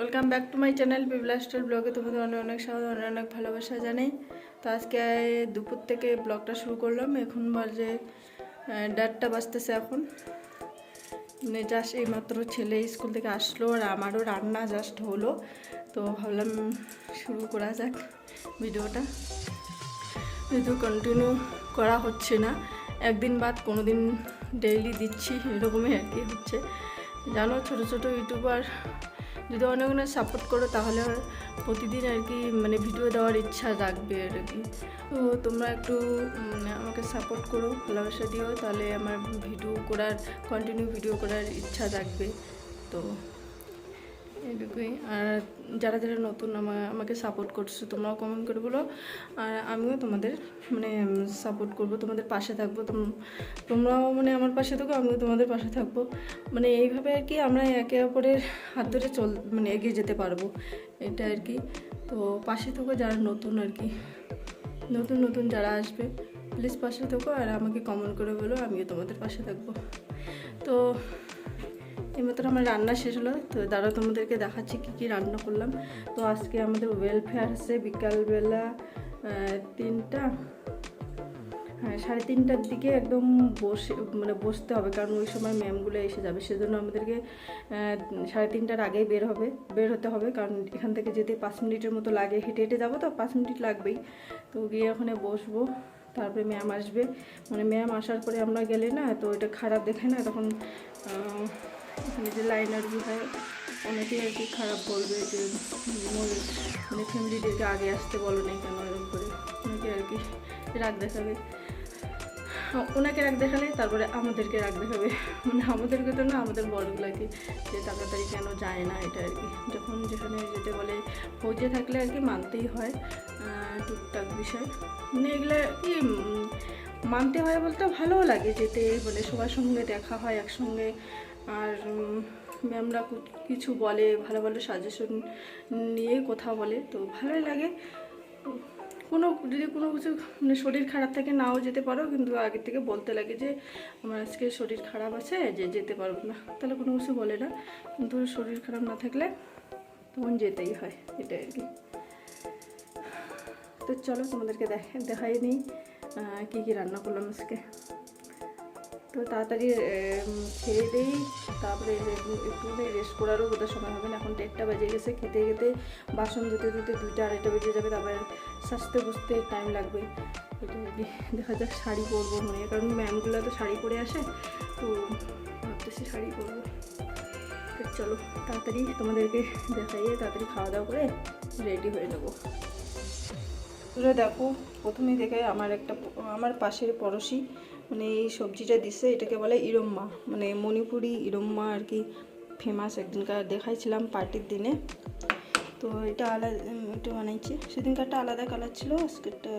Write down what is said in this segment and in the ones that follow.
Welcome back to my channel পিবলাস্টার ব্লগে তোমাদের অনেক অনেক স্বাগত, অনেক অনেক ভালোবাসা জানাই। তো আজকে দুপুর থেকে ব্লগটা শুরু করলাম। এখন বাজে দেড়টা বাজতেছে এখন। মানে জাস্ট এইমাত্র ছেলে স্কুল থেকে আসলো আর আমারও রান্না জাস্ট হলো। তো ভাবলাম শুরু করা যাক ভিডিওটা। যেহেতু কন্টিনিউ করা হচ্ছে না, একদিন বাদ কোনো দিন ডেইলি দিচ্ছি, এরকমই আর কি হচ্ছে। জানো, ছোটো ছোটো ইউটিউবার যদি অনেক অনেক সাপোর্ট করো, তাহলে প্রতিদিন আর কি মানে ভিডিও দেওয়ার ইচ্ছা রাখবে আর কি। তো তোমরা একটু আমাকে সাপোর্ট করো, ভালোবাসা দিও, তাহলে আমার ভিডিও করার কন্টিনিউ ভিডিও করার ইচ্ছা জাগবে। তো এটুকুই আর যারা যারা নতুন আমা- আমাকে সাপোর্ট করছ, তোমরাও কমেন্ট করে বলো। আর আমিও তোমাদের মানে সাপোর্ট করব, তোমাদের পাশে থাকব। তোমরাও মানে আমার পাশে থাকো, আমিও তোমাদের পাশে থাকব। মানে এইভাবে আর কি আমরা একে অপরের হাত ধরে চল মানে এগিয়ে যেতে পারব। এটা আর কি। তো পাশে থাকো যারা নতুন আর কি। নতুন নতুন যারা আসবে প্লিজ পাশে থাকো। আর আমাকে কমেন্ট করে বলো, আমিও তোমাদের পাশে থাকব। তো এইমাত্র আমার রান্না শেষ হলো। তো দাদা, তোমাদেরকে দেখাচ্ছি কী কী রান্না করলাম। তো আজকে আমাদের ওয়েলফেয়ার আছে বিকালবেলা তিনটা হ্যাঁ সাড়ে তিনটার দিকে একদম বসে মানে বসতে হবে, কারণ ওই সময় ম্যামগুলো এসে যাবে। সেজন্য আমাদেরকে সাড়ে তিনটার আগেই বের হবে, বের হতে হবে, কারণ এখান থেকে যেতে পাঁচ মিনিটের মতো লাগে। হেঁটে হেঁটে যাব তো, পাঁচ মিনিট লাগবেই। তো গিয়ে ওখানে বসবো, তারপরে ম্যাম আসবে। মানে ম্যাম আসার পরে আমরা গেলে না, তো এটা খারাপ দেখে না, তখন যে লাইনারগুলো হয় অনেকেই আর কি খারাপ বলবে যে মানে ফ্যামিলিদেরকে আগে আসতে বলো নাই কেন এরকম করে। অনেকে আর কি রাগ দেখাবে। ওনাকে রাগ দেখালে তারপরে আমাদেরকে রাগ দেখাবে। মানে আমাদেরকে তো না, আমাদের বড়গুলাকে যে তাড়াতাড়ি কেন যায় না এটা আর কি। যখন যেখানে যেতে বলে, ফৌজে থাকলে আর কি মানতেই হয় টুকটাক বিষয়। মানে এগুলো কি মানতে হয় বলতে ভালোও লাগে যেতে মানে সবার সঙ্গে দেখা হয় একসঙ্গে। আর ম্যামরা কিছু বলে, ভালো ভালো সাজেশন নিয়ে কথা বলে, তো ভালোই লাগে। কোনো, যদি কোনো কিছু মানে শরীর খারাপ থাকে নাও যেতে পারো, কিন্তু আগের থেকে বলতে লাগে যে, আমার আজকে শরীর খারাপ আছে, যে, যেতে পারব না। তাহলে কোনো কিছু বলে না, কিন্তু শরীর খারাপ না থাকলে তখন যেতেই হয়, এটাই আর কি। তো চলো তোমাদেরকে দেখে, দেখাই নিই কী কী রান্না করলাম আজকে। তো তাড়াতাড়ি খেয়ে দিই। তারপরে একটু রেস্ট করারও বোধহয় সময় হবে না। এখন দেড়টা বেজে গেছে খেতে খেতে। বাসন ধুতে ধুতে দুইটা, আড়াইটা বেজে যাবে। তারপরে সাজতে বুঝতে টাইম লাগবে এটা দেখা যাক শাড়ি পরবো মনে কারণ ম্যামগুলো তো শাড়ি পরে আসে। তো ভাবতেছি শাড়ি পরবো। চলো, তাড়াতাড়ি তোমাদেরকে দেখাইয়ে তাড়াতাড়ি খাওয়া দাওয়া করে রেডি হয়ে নেব। দেখো, প্রথমেই দেখে আমার একটা, আমার পাশের পড়োশি মানে এই সবজিটা দিছে, এটাকে বলে ইরম্মা। মানে মণিপুরি ইরম্মা আর কি ফেমাস একদিনকার দেখাইছিলাম পার্টির দিনে। তো এটা আলাদা এটা বানাইছে। সেদিনকারটা আলাদা কালার ছিল, আজকেরটা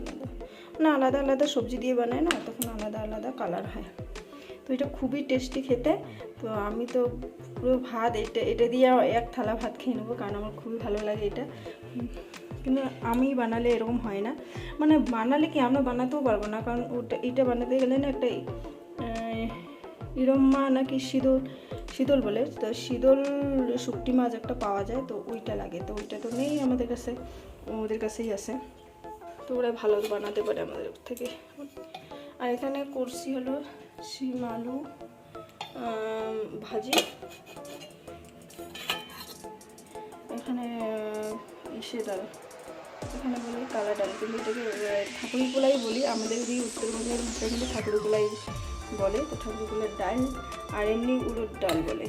আলাদা। মানে আলাদা আলাদা সবজি দিয়ে বানায় না, তখন আলাদা আলাদা কালার হয়। তো এটা খুবই টেস্টি খেতে। তো আমি তো পুরো ভাত, এটা এটা দিয়ে এক থালা ভাত খেয়ে নেব, কারণ আমার খুবই ভালো লাগে এটা। কিন্তু আমি বানালে এরকম হয় না। মানে বানালে কি আমরা বানাতেও পারব না? কারণ ওটা, এটা বানাতে গেলে না একটা ইরম্মা নাকি শীতল শীতল বলে, তো শীতল শুকটি মাছ একটা পাওয়া যায়, তো ওইটা লাগে। তো ওইটা তো নেই আমাদের কাছে, ওদের কাছেই আছে। তো ওরা ভালো বানাতে পারে আমাদের থেকে। আর এখানে করছি হলো শিম আলু ভাজি। এখানে ইসে ডাল এখানে বলি কালা ডাল কিন্তু এটাকে ঠাকুরি গোলাই বলি, আমাদের এই উত্তরবঙ্গের ভাষায় কিন্তু ঠাকুরি গোলাই বলে, তো ঠাকুরি গোলার ডাল, আর এমনি উড়োর ডাল বলে।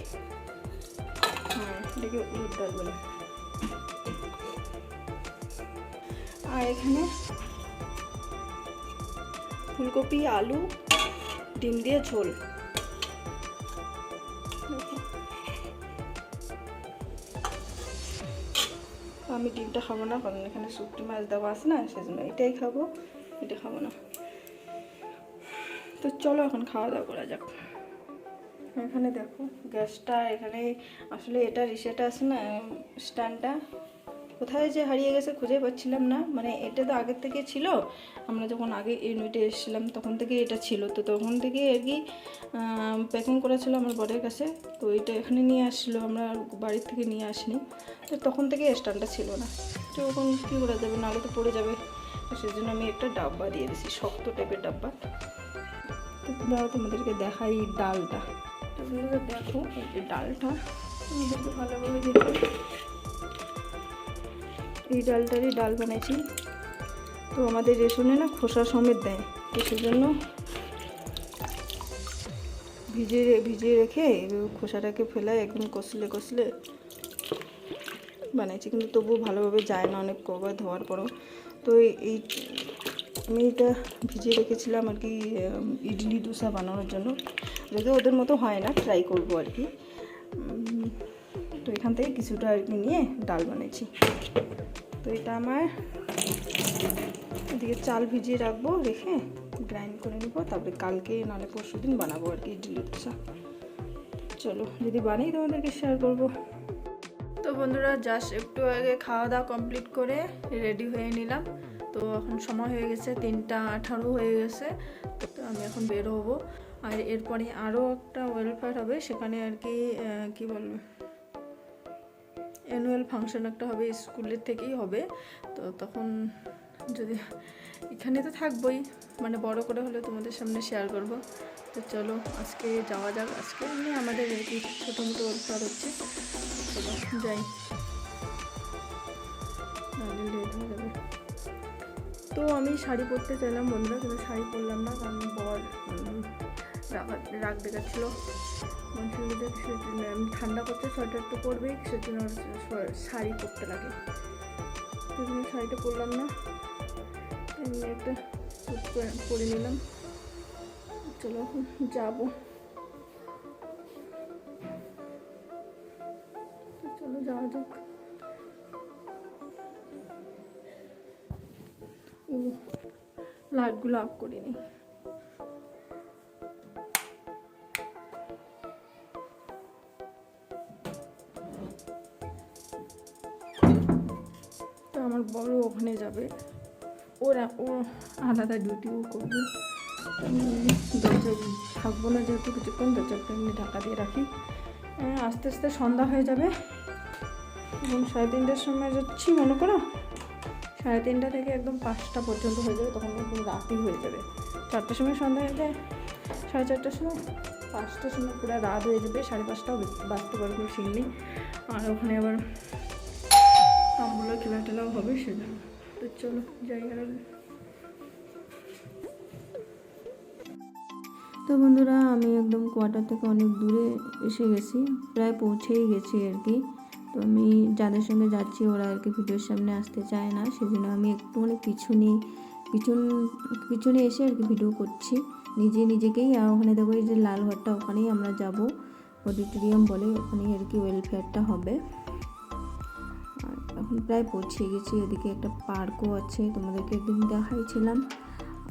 হ্যাঁ এটাকে উড়োর ডাল বলে। আর এখানে ফুলকপি, আলু, ডিম দিয়ে ঝোল। আমি ডিমটা খাব না, কারণ এখানে শুকটি মাছ দেওয়া আছে না, সেজন্য এটাই খাব, এটা খাব না। তো চলো এখন খাওয়া দাওয়া করা যাক। এখানে দেখো, গ্যাসটা এখানে, আসলে এটা রিসেটা আছে না, স্ট্যান্ডটা? কোথায় যে হারিয়ে গেছে খুঁজে পাচ্ছিলাম না। মানে এটা তো আগের থেকে ছিল। আমরা যখন আগে ইউনিটে এসেছিলাম, তখন থেকে এটা ছিল। তো তখন থেকে আর কি প্যাকিং করা ছিল আমার বরের কাছে। তো এটা এখানে নিয়ে আসছিল আমরা বাড়ির থেকে নিয়ে আসিনি। তো তখন থেকে স্ট্যান্ডটা ছিল না। তো এখন কী করা যাবে? নাহলে তো পড়ে যাবে। তো সেই জন্য আমি একটা ডাব্বা দিয়ে দিয়েছি শক্ত টাইপের ডাব্বা। তো দাও তোমাদেরকে দেখাই ডালটা। তোমরা দেখো, এই ডালটা। ভালোভাবে এই ডালটারই ডাল বানাইছি। তো আমাদের রেশনে না খোসা সমেত দেয়, তো সেজন্য ভিজিয়ে ভিজিয়ে রেখে খোসাটাকে ফেলায় একদম কষলে কষলে বানাইছি। কিন্তু তবুও ভালোভাবে যায় না অনেক কবার ধোয়ার পরও। তো এই- আমি এটা ভিজিয়ে রেখেছিলাম আর কি ইডলি দোসা বানানোর জন্য। যদিও ওদের মতো হয় না ট্রাই করব আর কি। তো এখান থেকে কিছুটা আর কি নিয়ে ডাল বানিয়েছি। তো এটা আমার এদিকে চাল ভিজিয়ে রাখব, রেখে গ্রাইন্ড করে নেব, তারপরে কালকে নাহলে পরশু দিন বানাবো আর কি ইডলি দোসা চলো, যদি বানাই তোমাদেরকে শেয়ার করব। তো বন্ধুরা জাস্ট একটু আগে খাওয়া দাওয়া কমপ্লিট করে রেডি হয়ে নিলাম। তো এখন সময় হয়ে গেছে তিনটা আঠারো হয়ে গেছে, তো আমি এখন বের হব। আর এরপরে আরও একটা ওয়েলফেয়ার হবে, সেখানে আর কী কি বলব? অ্যানুয়াল ফাংশন একটা হবে, স্কুলের থেকেই হবে। তো তখন যদি এখানে তো থাকবোই মানে বড় করে হলে তোমাদের সামনে শেয়ার করব। তো চলো আজকে যাওয়া যাক। আজকে এমনি আমাদের কি ছোটো মোটো ওয়েলফেয়ার হচ্ছে। চলো যাই। তো আমি শাড়ি পরতে চাইলাম বন্ধুরা, কিন্তু শাড়ি পরলাম না, কারণ বর রাগ দেখাচ্ছিলো। আমি ঠান্ডা করতে সোয়েটার তো পরবেই, সেজন্য শাড়ি পরতে লাগে। সেজন্য শাড়িটা পরলাম না। এমনি একটা পরে- নিলাম। চলো এখন যাব। চলো যাওয়া যাক। লাইটগুলো অফ করিনি। তো যাবে ওরা ও আলাদা ডিউটিও করবে। দরজা থাকব না যেহেতু কিছুক্ষণ দরজাটা এমনি ঢাকা দিয়ে রাখি। হ্যাঁ, আস্তে আস্তে সন্ধ্যা হয়ে যাবে। এবং সাড়ে তিনটার সময় যাচ্ছি মনে করো? সাড়ে তিনটা থেকে একদম পাঁচটা পর্যন্ত হয়ে যাবে তখন একদম রাতই হয়ে যাবে। চারটার সময় সন্ধ্যা হয়ে যায় সাড়ে চারটার সময় পাঁচটার সময় পুরো রাত হয়ে যাবে সাড়ে পাঁচটাও বাঁচতে বাজতে পারে কোনো নেই আর ওখানে আবার তাম্বুলা খেলা টেলাও হবে সেজন্য। তো চলো, যাই আর তো বন্ধুরা, আমি একদম কোয়ার্টার থেকে অনেক দূরে এসে গেছি, প্রায় পৌঁছেই গেছি আর কি। তো আমি যাদের সঙ্গে যাচ্ছি, ওরা আর কি ভিডিওর সামনে আসতে চায় না, সেজন্য আমি একটুখানি পিছনে, পিছন, পিছনে এসে আর কি ভিডিও করছি। নিজে নিজেকেই, আর ওখানে দেখো এই যে লাল ঘরটা, ওখানেই আমরা যাব। অডিটোরিয়াম বলে ওখানেই আর কি ওয়েলফেয়ারটা হবে। প্রায় পৌঁছে গেছি। এদিকে একটা পার্কও আছে, তোমাদেরকে একদিন দেখাইছিলাম।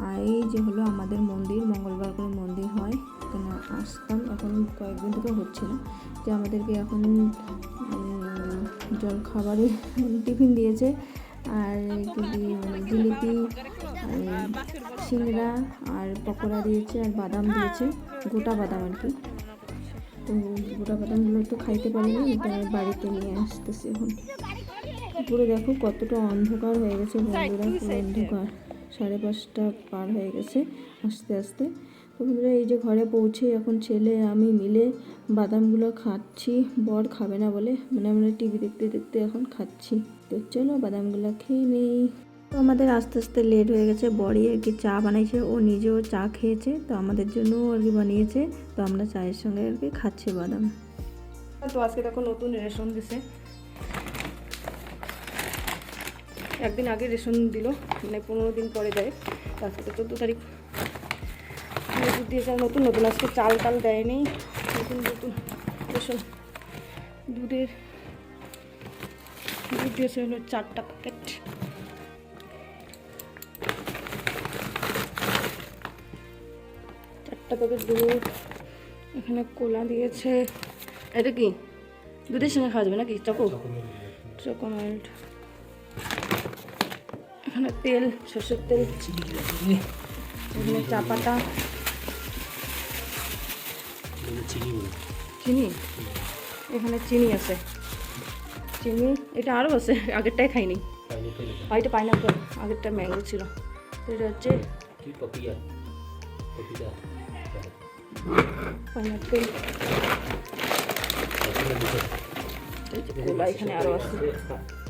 আর এই যে হলো আমাদের মন্দির, মঙ্গলবার করে মন্দির হয়। এখানে আসতাম, এখন কয়েকদিন থেকে হচ্ছে না। যে আমাদেরকে এখন জল খাবারে টিফিন দিয়েছে। আর জিলিপি সিংড়া, আর পকোড়া দিয়েছে, আর বাদাম দিয়েছে। গোটা বাদাম আর কি। তো গোটা বাদামগুলো তো খাইতে পারিনি, এটা বাড়িতে নিয়ে আসতেছি এখন। পুরো দেখো কতটা অন্ধকার হয়ে গেছে বন্ধুরা পুরো অন্ধকার। সাড়ে পাঁচটা পার হয়ে গেছে আস্তে আস্তে। তো বন্ধুরা এই যে ঘরে পৌঁছে এখন ছেলে আমি মিলে বাদামগুলো খাচ্ছি। বর খাবে না বলে মানে আমরা টিভি দেখতে দেখতে এখন খাচ্ছি। তো চলো বাদামগুলো খেয়ে নেই। তো আমাদের আস্তে আস্তে লেট হয়ে গেছে বড়ি আর কি চা বানাইছে ও নিজেও চা খেয়েছে তো আমাদের জন্যও আর কি বানিয়েছে। তো আমরা চায়ের সঙ্গে আর কি খাচ্ছি বাদাম। তো আজকে দেখো নতুন রেশন দিছে। একদিন আগে রেশন দিল মানে পনেরো দিন পরে দেয়। তো আজকে তো চোদ্দ তারিখ। দুধ দিয়েছে আর নতুন নতুন আজকে চাল টাল দেয়নি। নতুন নতুন রেশন দুধের দুধ দিয়েছে হলো চারটা প্যাকেট চারটা প্যাকেট দুধ এখানে কোলা দিয়েছে। এটা কি? দুধের সঙ্গে খাওয়া যাবে নাকি? চকো চকো মিল্ট এখানে তেল সর্ষের তেল এখানে চা পাতা চিনি? এখানে চিনি আছে। চিনি এটা আরও আছে আগেরটাই খাইনি। আর এটা। পাইনাপল আগেরটা ম্যাঙ্গো ছিল। তো এটা হচ্ছে পাইনাপেল এখানে আরও আছে। আর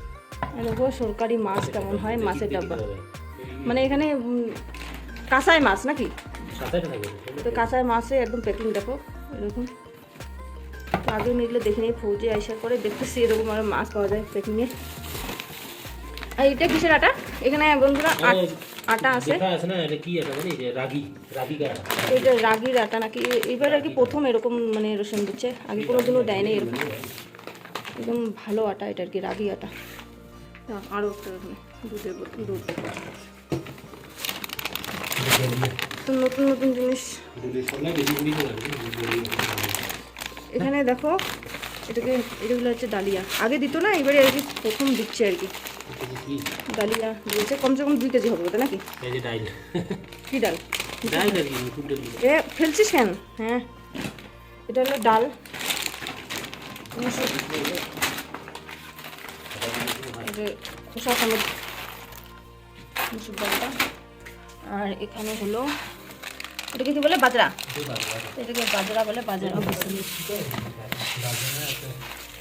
দেখো সরকারি মাছ কেমন হয়? মাছের ডাব্বা। মানে এখানে কাঁচাই মাছ নাকি? তো কাঁচাই মাছে একদম প্যাকিং দেখো এরকম। তো আগে এগুলো দেখে নিই ফৌজে আসার করে দেখতেছি এরকম আরও মাছ পাওয়া যায় প্যাকিংয়ে আর এটা কিসের আটা? এখানে বন্ধুরা আট- আছে। না এটা রাগির আটা নাকি? এবার আর কি প্রথম এরকম মানে রসুন দিচ্ছে। আগে কোনো দিনও দেয়নি এরকম। একদম ভালো আটা এটা আর কি রাগি আটা। আরও একটা দুধের বোতল দুধ তো নতুন নতুন জিনিস। এখানে দেখো এটাকে এগুলো হচ্ছে ডালিয়া। আগে দিত না এবারে আর কি প্রথম দিচ্ছে আর কি। ডালিয়া দিয়েছে। কমসে কম দুই কেজি হবে ওটা নাকি? কি ডাল। এ ফেলছিস কেন? হ্যাঁ। এটা হলো ডাল। যে খোসা সমেত মুসুর ডালটা আর এখানে হলো, এটাকে কি বলে? বাজরা। এটাকে বাজরা বলে, বাজরা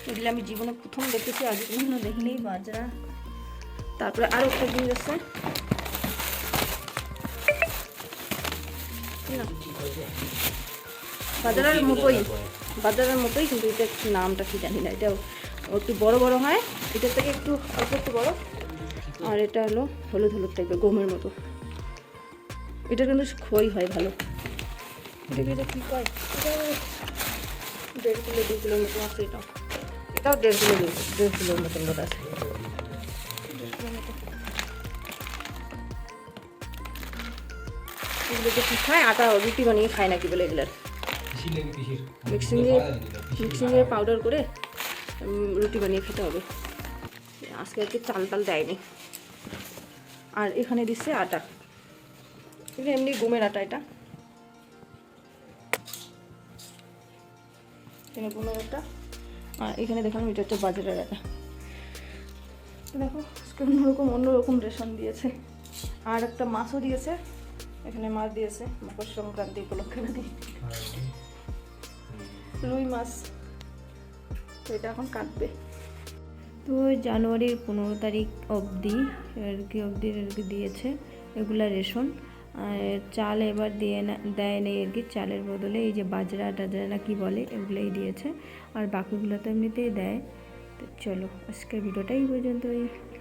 এগুলো আমি জীবনে প্রথম দেখেছি, আগে কখনো দেখিনি। বাজরা। তারপরে আরও একটা জিনিস আছে। বাজারের মতোই। বাজারের মতোই, কিন্তু এটা নামটা কি জানি না। এটা একটু বড় বড় হয় এটার থেকে একটু অল্প একটু বড়। আর এটা হলো হলুদ হলুদ টাইপের গমের মতো। এটা কিন্তু খই হয় ভালো। এটা কি এটা কী কয় এটা দেড় কিলো দু কিলোর মতো আছে এটা। এটাও দেড় কিলো দেড় কিলোর মতন বোধ আছে। এগুলোকে কি খায়? আটা রুটি বানিয়ে খায় নাকি বলে এগুলোর? মিক্সিংয়ে মিক্সিংয়ে পাউডার করে রুটি বানিয়ে খেতে হবে। আজকে আর কি চাল টাল দেয়নি। আর এখানে দিচ্ছে আটা। এটা এমনি গমের আটা এটা। এখানে গমের আটা। আর এখানে দেখালাম এটা হচ্ছে বাজারের আটা। দেখো আজকে অন্যরকম অন্যরকম রেশন দিয়েছে। আর একটা মাছও দিয়েছে। এখানে মাছ দিয়েছে। মকর সংক্রান্তি উপলক্ষে নাকি। রুই মাছ। তো এটা এখন কাটবে। তো জানুয়ারির পনেরো তারিখ অবধি আর কি অবধি আর কি দিয়েছে এগুলা রেশন। আর চাল এবার দিয়ে না, দেয় নেই আর কি, চালের বদলে এই যে বাজরা, টাজরা না কি বলে এগুলোই দিয়েছে। আর বাকিগুলো তো এমনিতেই দেয়। তো চলো আজকের ভিডিওটাই পর্যন্ত পর্যন্তই।